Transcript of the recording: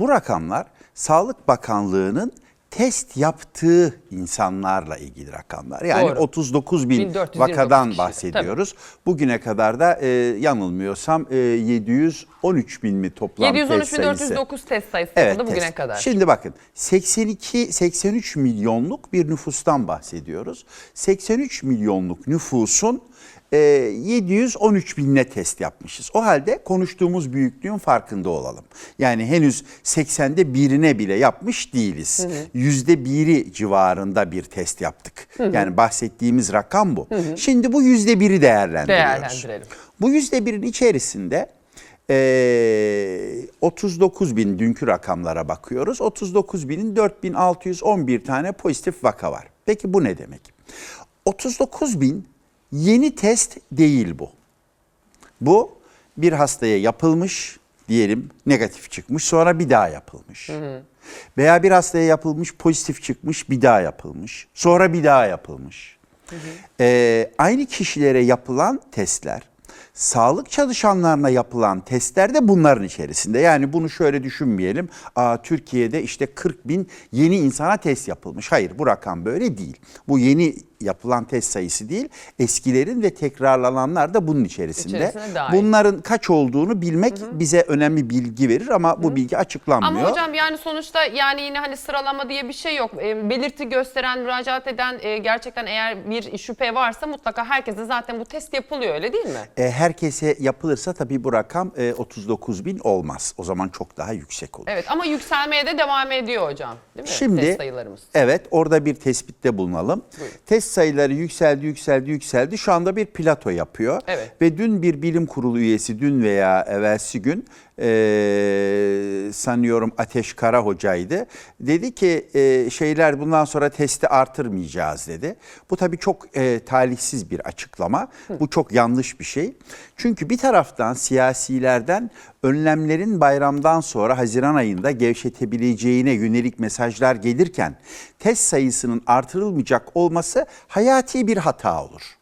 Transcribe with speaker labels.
Speaker 1: Bu rakamlar Sağlık Bakanlığı'nın test yaptığı insanlarla ilgili rakamlar. Yani
Speaker 2: Doğru.
Speaker 1: 39 bin
Speaker 2: 1429
Speaker 1: vakadan
Speaker 2: kişi.
Speaker 1: bahsediyoruz. Bugüne kadar da e, yanılmıyorsam e, 713 bin mi toplam test sayısı?
Speaker 2: 713.409 test sayısı
Speaker 1: Evet,
Speaker 2: yapıldı bugüne
Speaker 1: test.
Speaker 2: kadar.
Speaker 1: Şimdi bakın 82 83 milyonluk bir nüfustan bahsediyoruz. 83 milyonluk nüfusun e, 713 binine test yapmışız. O halde konuştuğumuz büyüklüğün farkında olalım. Yani henüz 80'de birine bile yapmış değiliz. Yüzde biri civarında bir test yaptık. Yani bahsettiğimiz rakam bu. Şimdi bu yüzde biri değerlendiriyoruz.
Speaker 2: Değerlendirelim.
Speaker 1: Bu yüzde birin içerisinde eee 39 bin dünkü rakamlara bakıyoruz. 39 binin 4611 tane pozitif vaka var. Peki bu ne demek? 39 bin yeni test değil bu. Bu bir hastaya yapılmış diyelim negatif çıkmış sonra bir daha yapılmış. Veya bir hastaya yapılmış pozitif çıkmış bir daha yapılmış sonra bir daha yapılmış. Ee, aynı kişilere yapılan testler sağlık çalışanlarına yapılan testler de bunların içerisinde. Yani bunu şöyle düşünmeyelim. Aa, Türkiye'de işte 40 bin yeni insana test yapılmış. Hayır bu rakam böyle değil. Bu yeni yapılan test sayısı değil. Eskilerin ve tekrarlananlar da bunun içerisinde.
Speaker 2: İçerisine dahil.
Speaker 1: Bunların kaç olduğunu bilmek bize önemli bilgi verir ama bu bilgi açıklanmıyor.
Speaker 2: Ama hocam yani sonuçta yani yine hani sıralama diye bir şey yok. E, belirti gösteren, müracaat eden e, gerçekten eğer bir şüphe varsa mutlaka herkese zaten bu test yapılıyor öyle değil mi?
Speaker 1: E, herkese yapılırsa tabii bu rakam e, 39 bin olmaz. O zaman çok daha yüksek olur.
Speaker 2: Evet ama yükselmeye de devam ediyor hocam. Değil mi?
Speaker 1: Şimdi
Speaker 2: Test sayılarımız.
Speaker 1: evet orada bir tespitte bulunalım.
Speaker 2: Buyurun.
Speaker 1: Test sayıları yükseldi yükseldi yükseldi. Şu anda bir plato yapıyor.
Speaker 2: Evet.
Speaker 1: Ve dün bir bilim kurulu üyesi dün veya evvelsi gün eee, sanıyorum Ateş Kara hocaydı. Dedi ki eee, şeyler bundan sonra testi artırmayacağız dedi. Bu tabii çok eee, talihsiz bir açıklama. Bu çok yanlış bir şey. Çünkü bir taraftan siyasilerden önlemlerin bayramdan sonra Haziran ayında gevşetebileceğine yönelik mesajlar gelirken test sayısının artırılmayacak olması hayati bir hata olur.